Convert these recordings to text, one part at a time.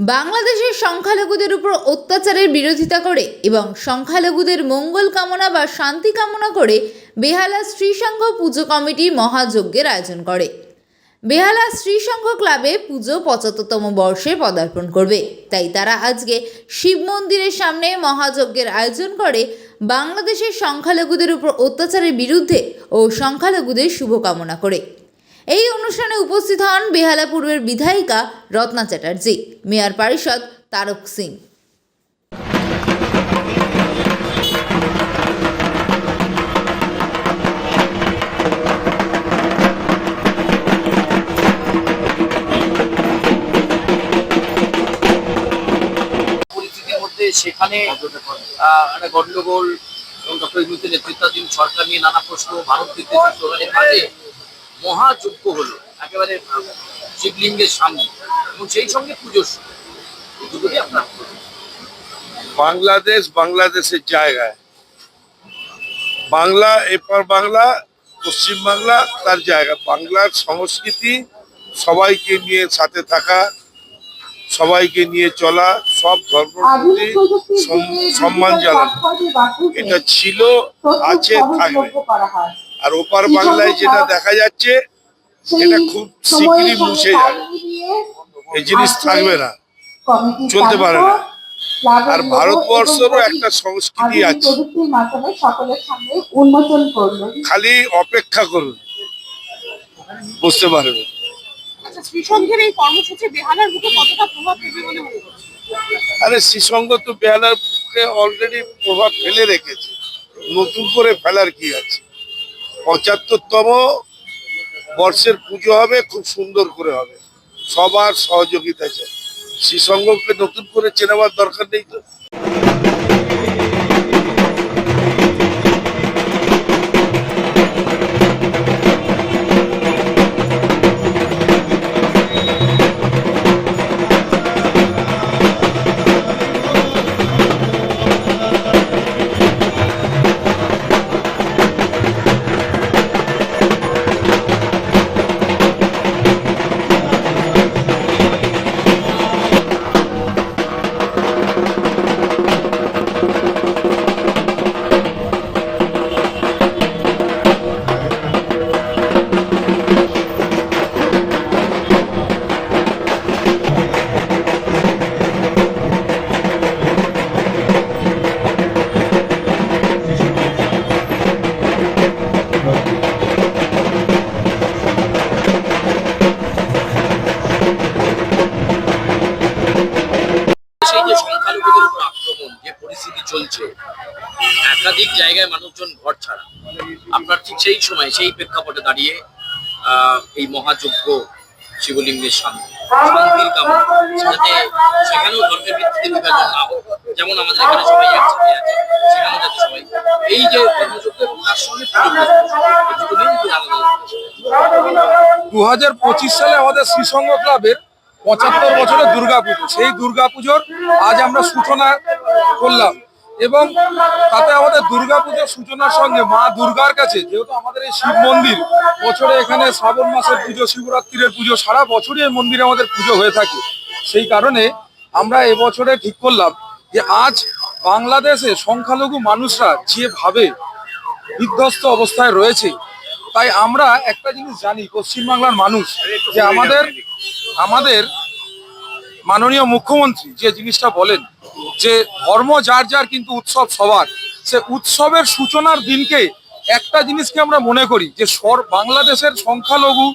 বাংলাদেশের সংখ্যালঘুদের উপর অত্যাচারের বিরোধিতা করে এবং সংখ্যালঘুদের মঙ্গল কামনা বা শান্তি কামনা করে বেহালা শ্রীসংঘ পুজো কমিটি মহাযজ্ঞের আয়োজন করে। বেহালা শ্রীসংঘ ক্লাবে পুজো পঁচাত্তরতম বর্ষে পদার্পণ করবে। তাই তারা আজকে শিব মন্দিরের সামনে মহাযজ্ঞের আয়োজন করে। বাংলাদেশের সংখ্যালঘুদের উপর অত্যাচারের বিরুদ্ধে ও সংখ্যালঘুদের শুভকামনা করে। এই অনুষ্ঠানে উপস্থিত হন বেহালা পূর্বের বিধায়িকা রত্না চ্যাটার্জি, মেয়র পরিষদ তারক সিং। সেখানে একটা গন্ডগোল এবং ডক্টর ইউনুসের নেতৃত্বাধীন সরকার নিয়ে নানা প্রশ্ন, ভারত স্লোগানের মাঝে মহাযজ্ঞ হলো একেবারে শিবলিঙ্গের সামনে এবং সেই সঙ্গে পুজোর দুটোই আপনার বাংলাদেশ বাংলাদেশের জায়গায়। বাংলা এপার বাংলা পশ্চিম বাংলা তার জায়গা। বাংলার সংস্কৃতি সবাইকে নিয়ে সাথে থাকা সবাইকে নিয়ে চলা সব সম- সম্মান জানানো। এটা ছিল আছে থাকবে। আর ওপার বাংলায় যেটা দেখা যাচ্ছে এটা খুব শিগগিরই মুছে যাবে এই জিনিস থাকবে না। চলতে পারে না। আর ভারতবর্ষেরও একটা সংস্কৃতি আছে। খালি অপেক্ষা করুন। বুঝতে পারবেন আচ্ছা মনে আরে শ্রীসঙ্গ তো বেহালার বুকে অলরেডি প্রভাব ফেলে রেখেছে। নতুন করে ফেলার কি আছে? পঁচাত্তরতম বর্ষের পুজো হবে, খুব সুন্দর করে হবে। সবার সহযোগিতা চাই। শ্রীসঙ্গকে নতুন করে চেনাবার দরকার নেই তো? একাধিক জায়গায় মানুষজন ঘর ছাড়া। আপনার ঠিক সেই সময়, সেই প্রেক্ষাপটে দাঁড়িয়ে এই মহাযজ্ঞ শিবলিঙ্গের সামনে। শান্তির সেখানেও ধর্মের ভিত্তিতে বিভাজন না হোক, যেমন আমাদের এখানে সবাই একসাথে আছে, সেখানেও যাতে সবাই এই যে দু হাজার পঁচিশ সালে আমাদের শ্রীসংঘ ক্লাবের পঁচাত্তর বছরের দুর্গাপুজো। সেই দুর্গাপুজোর আজ আমরা সূচনা করলাম। এবং তাতে আমাদের দুর্গাপুজোর সূচনার সঙ্গে মা দুর্গার কাছে, যেহেতু আমাদের এই শিব মন্দির, বছরে এখানে শ্রাবণ মাসের পুজো, শিবরাত্রির পুজো, সারা বছরই এই মন্দিরে আমাদের পুজো হয়ে থাকে। সেই কারণে আমরা এবছরে ঠিক করলাম যে আজ বাংলাদেশে সংখ্যালঘু মানুষরা যেভাবে বিধ্বস্ত অবস্থায় রয়েছে, তাই আমরা একটা জিনিস জানি, পশ্চিমবাংলার মানুষ, যে আমাদের আমাদের মাননীয় মুখ্যমন্ত্রী যে জিনিসটা বলেন যে ধর্ম যার যার কিন্তু উৎসব সবার, সে উৎসবের সূচনার দিনকে একটা জিনিসকে আমরা মনে করি যে সর, বাংলাদেশের সংখ্যালঘু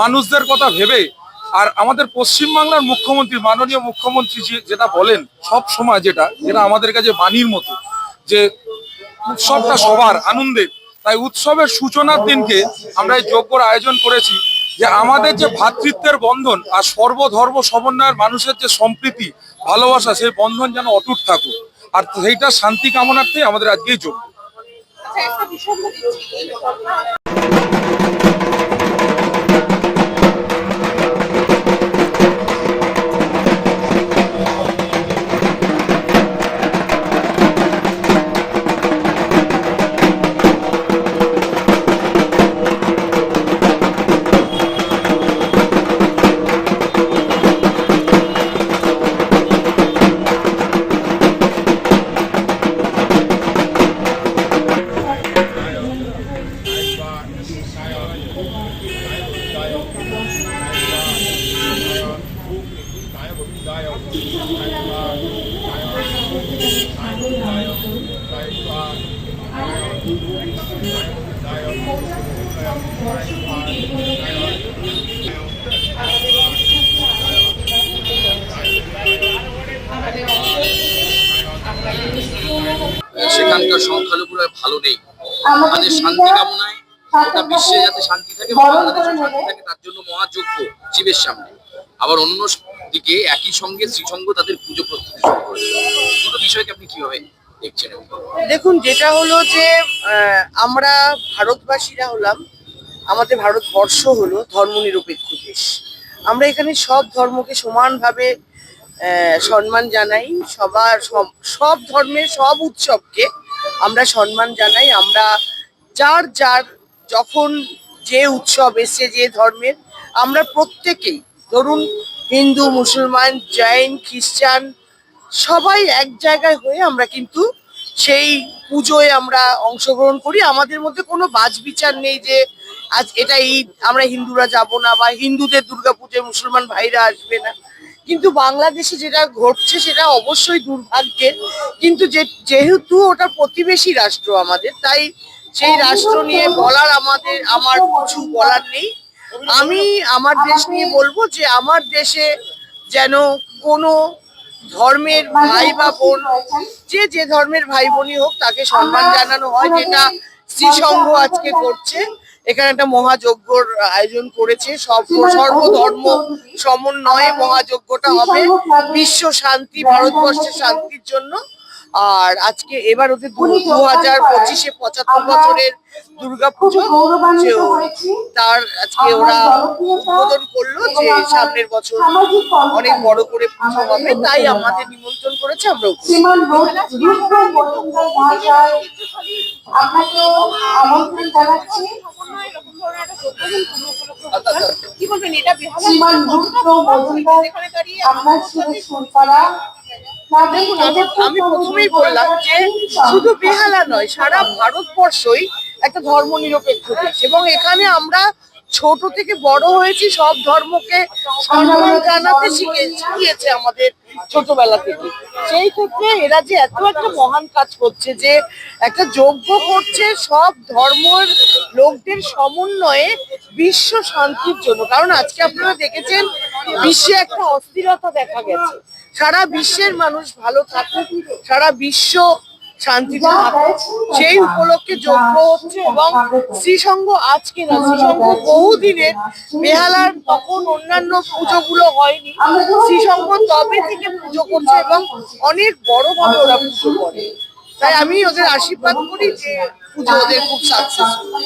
মানুষদের কথা ভেবে, আর আমাদের পশ্চিমবাংলার মুখ্যমন্ত্রী, মাননীয় মুখ্যমন্ত্রী যেটা বলেন সব সময় যেটা যেটা আমাদের কাছে বাণীর মতো, যে উৎসবটা সবার, আনন্দের। তাই উৎসবের সূচনার দিনকে আমরা এই যজ্ঞর আয়োজন করেছি। যে আমাদের যে ভাতৃত্বের বন্ধন আর সর্বধর্ম সমন্বয়ের মানুষের যে সম্প্রীতি, ভালোবাসা, সেই বন্ধন যেন অটুট থাকুক। আর সেইটা শান্তি কামনার্থে আমাদের আজকেই এই সেখানকার সংখ্যালঘুরা ভালো নেই। তাদের শান্তি কামনায় গোটা বিশ্বে যাতে শান্তি থাকে বাংলাদেশে শান্তি থাকে তার জন্য মহাযজ্ঞ শিবের সামনে। আবার অন্য দিকে একই সঙ্গে শ্রীসঙ্গ তাদের পুজো প্রস্তুতি শুরু করেছে দুটো বিষয়কে আপনি কীভাবে দেখছেন দেখুন, যেটা হলো যে আমরা ভারতবাসীরা হলাম, আমাদের ভারতবর্ষ হলো ধর্মনিরপেক্ষ দেশ। আমরা এখানে সব ধর্মকে সমানভাবে সম্মান জানাই, সবার সব- সব ধর্মের সব উৎসবকে আমরা সম্মান জানাই। আমরা যার যার, যখন যে উৎসব এসছে, যে ধর্মের, আমরা প্রত্যেকেই, ধরুন হিন্দু, মুসলমান, জৈন, খ্রিস্টান সবাই এক জায়গায় হয়ে আমরা কিন্তু সেই পুজোয় আমরা অংশগ্রহণ করি। আমাদের মধ্যে কোনো বাজবিচার নেই যে আজ এটা ঈদ, আমরা হিন্দুরা যাব না বা হিন্দুদের দুর্গাপুজোয় মুসলমান ভাইরা আসবে না। কিন্তু বাংলাদেশে যেটা ঘটছে সেটা অবশ্যই দুর্ভাগ্যের। কিন্তু যে, যেহেতু ওটা প্রতিবেশী রাষ্ট্র আমাদের, তাই সেই রাষ্ট্র নিয়ে বলার আমাদের, আমার কিছু বলার নেই। আমি আমার দেশ নিয়ে বলব যে আমার দেশে যেন কোনো ধর্মের ভাই বা বোন, যে যে ধর্মের ভাই বোনই হোক, তাকে সম্মান জানানো হয়, যেটা শ্রীসংঘ আজকে করছে। এখানে একটা মহাযজ্ঞর আয়োজন করেছে। সব সর্বধর্ম সমন্বয়ে মহাযজ্ঞটা হবে। বিশ্ব শান্তি, ভারতবর্ষের শান্তির জন্য। আর আজকে এবার ওদের দু হাজার পঁচিশে পঁচাত্তর বছরের দুর্গাপুজো তার আজকে ওরা উদ্বোধন করল যে সামনের বছর অনেক বড় করে পুজো হবে তাই আমাদের নিমন্ত্রণ করেছে আমরা আমন্ত্রণ জানাচ্ছি। কি বলবেন এটা মজুমদার আপনার আমি আমি প্রথমেই বললাম যে শুধু বেহালা নয় সারা ভারতবর্ষই একটা ধর্ম নিরপেক্ষ দেশ। এবং এখানে আমরা ছোট থেকে বড় হয়েছি, সব ধর্মকে সম্মান জানাতে শিখে শিখিয়েছে আমাদের ছোটবেলা থেকে। সেই ক্ষেত্রে এরা যে এত একটা মহান কাজ করছে, যে একটা যজ্ঞ করছে, সব ধর্মের লোকদের সমন্বয়ে বিশ্ব শান্তির জন্য। কারণ আজকে আপনারা দেখেছেন, বিশ্বে একটা অস্থিরতা দেখা গেছে। সারা বিশ্বের মানুষ ভালো থাকুক, সারা বিশ্ব শান্তিতে থাকো। সেই উপলক্ষে যজ্ঞ হচ্ছে এবং শ্রীসঙ্গ আজকে না শ্রীসঙ্গ বহুদিনের বেহালার তখন অন্যান্য পুজো গুলো হয়নি শ্রীসঙ্গ তবে থেকে পুজো করছে এবং অনেক বড় ভাবে ওরা পুজো করে। তাই আমি ওদের আশীর্বাদ করি যে পুজো ওদের খুব সাকসেসফুল